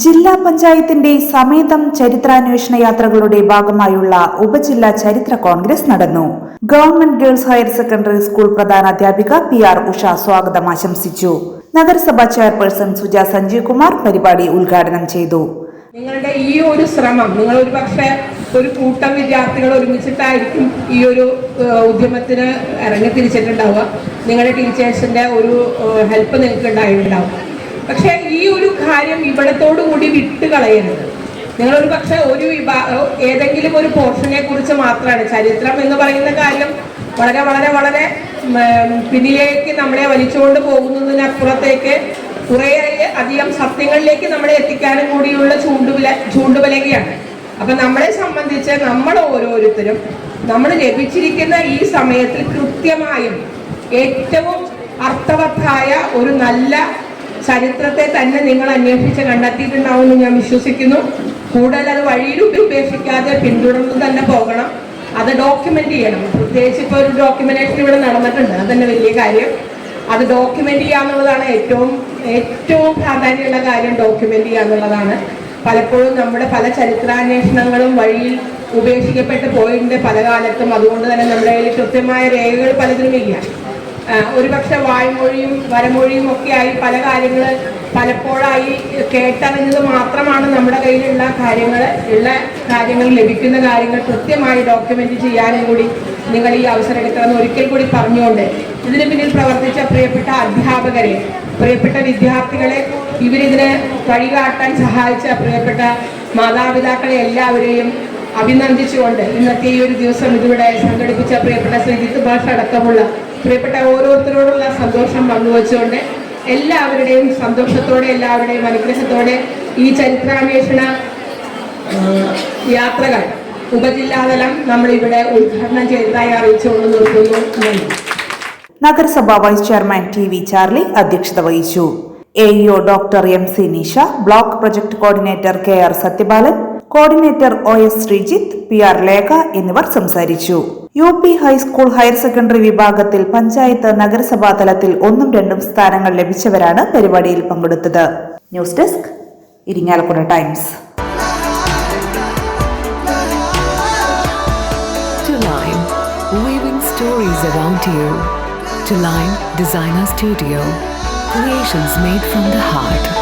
ജില്ലാ പഞ്ചായത്തിന്റെ സമേതം ചരിത്രാന്വേഷണ യാത്രകളുടെ ഭാഗമായുള്ള ഉപജില്ലാ ചരിത്ര കോൺഗ്രസ് നടന്നു. Government girls higher secondary school പ്രധാന അധ്യാപിക പി ആർ ഉഷ സ്വാഗതം ആശംസിച്ചു. നഗരസഭാ ചെയർപേഴ്സൺ സുജ സഞ്ജീവ് കുമാർ പരിപാടി ഉദ്ഘാടനം ചെയ്തു. നിങ്ങളുടെ ഈ ഒരു ശ്രമം നിങ്ങൾ ഒരു പക്ഷേ ഒരു കൂട്ടം വിദ്യാർത്ഥികൾ ഒരുമിച്ചിട്ടായിരിക്കും ഈ ഒരു ഉദ്യമത്തിന് ഇറങ്ങി തിരിച്ചിട്ടുണ്ടാവുക. നിങ്ങളുടെ ടീച്ചേഴ്സിന്റെ ഒരു ഹെൽപ്പ് നിങ്ങൾക്ക് ഉണ്ടായിട്ടുണ്ടാവും പക്ഷേ ഈ ഒരു കാര്യം ഇവിടത്തോടു കൂടി വിട്ട് കളയരുത് നിങ്ങളൊരു പക്ഷെ ഒരു വിഭാ ഏതെങ്കിലും ഒരു പോർഷനെ കുറിച്ച് മാത്രമാണ് ചരിത്രം എന്ന് പറയുന്ന കാര്യം വളരെ വളരെ വളരെ പിന്നിലേക്ക് നമ്മളെ വലിച്ചുകൊണ്ട് പോകുന്നതിനപ്പുറത്തേക്ക് കുറേ അധികം സത്യങ്ങളിലേക്ക് നമ്മളെ എത്തിക്കാനും കൂടിയുള്ള ചൂണ്ടുവില ചൂണ്ടുവലകയാണ്. അപ്പൊ നമ്മളെ സംബന്ധിച്ച് നമ്മൾ ഓരോരുത്തരും നമ്മൾ ലഭിച്ചിരിക്കുന്ന ഈ സമയത്തിൽ കൃത്യമായും ഏറ്റവും അർത്ഥവത്തായ ഒരു നല്ല ചരിത്രത്തെ തന്നെ നിങ്ങൾ അന്വേഷിച്ച് കണ്ടെത്തിയിട്ടുണ്ടാവുമെന്ന് ഞാൻ വിശ്വസിക്കുന്നു. കൂടുതൽ അത് വഴിയിലും ഉപേക്ഷിക്കാതെ പിന്തുടർന്ന് തന്നെ പോകണം. അത് ഡോക്യുമെന്റ് ചെയ്യണം. പ്രത്യേകിച്ച് ഇപ്പോൾ ഒരു ഡോക്യുമെന്റേഷൻ ഇവിടെ നടന്നിട്ടുണ്ട്. അത് തന്നെ വലിയ കാര്യം. അത് ഡോക്യുമെന്റ് ചെയ്യാന്നുള്ളതാണ് ഏറ്റവും ഏറ്റവും പ്രാധാന്യമുള്ള കാര്യം ഡോക്യുമെന്റ് ചെയ്യാന്നുള്ളതാണ് പലപ്പോഴും നമ്മുടെ പല ചരിത്രാന്വേഷണങ്ങളും വഴിയിൽ ഉപേക്ഷിക്കപ്പെട്ട് പോയിട്ടുണ്ട് പല കാലത്തും. അതുകൊണ്ട് തന്നെ നമ്മുടെ കയ്യിൽ കൃത്യമായ രേഖകൾ പലതിനും ഇല്ല ഒരുപക്ഷെ വായ്മൊഴിയും വരമൊഴിയും ഒക്കെ ആയി പല കാര്യങ്ങൾ പലപ്പോഴായി കേട്ടറിഞ്ഞത് മാത്രമാണ് നമ്മുടെ കയ്യിലുള്ള കാര്യങ്ങൾ ഉള്ള കാര്യങ്ങൾ ലഭിക്കുന്ന കാര്യങ്ങൾ കൃത്യമായി ഡോക്യുമെന്റ് ചെയ്യാനും കൂടി നിങ്ങൾ ഈ അവസരം എടുക്കണമെന്ന് ഒരിക്കൽ കൂടി പറഞ്ഞുകൊണ്ട് ഇതിന് പിന്നിൽ പ്രവർത്തിച്ച പ്രിയപ്പെട്ട അധ്യാപകരെ പ്രിയപ്പെട്ട വിദ്യാർത്ഥികളെ ഇവരിതിനെ വഴികാട്ടാൻ സഹായിച്ച പ്രിയപ്പെട്ട മാതാപിതാക്കളെ എല്ലാവരെയും അഭിനന്ദിച്ചുകൊണ്ട് ഇന്നത്തെ ഈ ഒരു ദിവസം ഇതിവിടെ സംഘടിപ്പിച്ച പ്രിയപ്പെട്ട ശ്രീജിത്ത് ഭാഷ അടക്കമുള്ള പ്രിയപ്പെട്ട ഓരോരുത്തരോടുള്ള സന്തോഷം പങ്കുവച്ചുകൊണ്ട് എല്ലാവരുടെയും സന്തോഷത്തോടെ എല്ലാവരുടെയും അനുഗ്രഹത്തോടെ ഈ ചരിത്രാന്വേഷണ യാത്രകൾ ഉപജില്ലാതലം നമ്മളിവിടെ ഉദ്ഘാടനം ചെയ്തതായി അറിയിച്ചുകൊണ്ട് നിർത്തുന്നു. നന്ദി. നഗരസഭാ vice chairman T V Charlie അധ്യക്ഷത വഹിച്ചു. A doctor M C Nisha block project coordinator K R Sathyapalan coordinator O S Sreejith P R Lekha എന്നിവർ സംസാരിച്ചു. U P high school higher secondary വിഭാഗത്തിൽ പഞ്ചായത്ത് നഗരസഭാ തലത്തിൽ ഒന്നും രണ്ടും സ്ഥാനങ്ങൾ ലഭിച്ചവരാണ് പരിപാടിയിൽ പങ്കെടുത്തത്. News desk Irinjalakuda times. Designer Studio, creations made from the heart.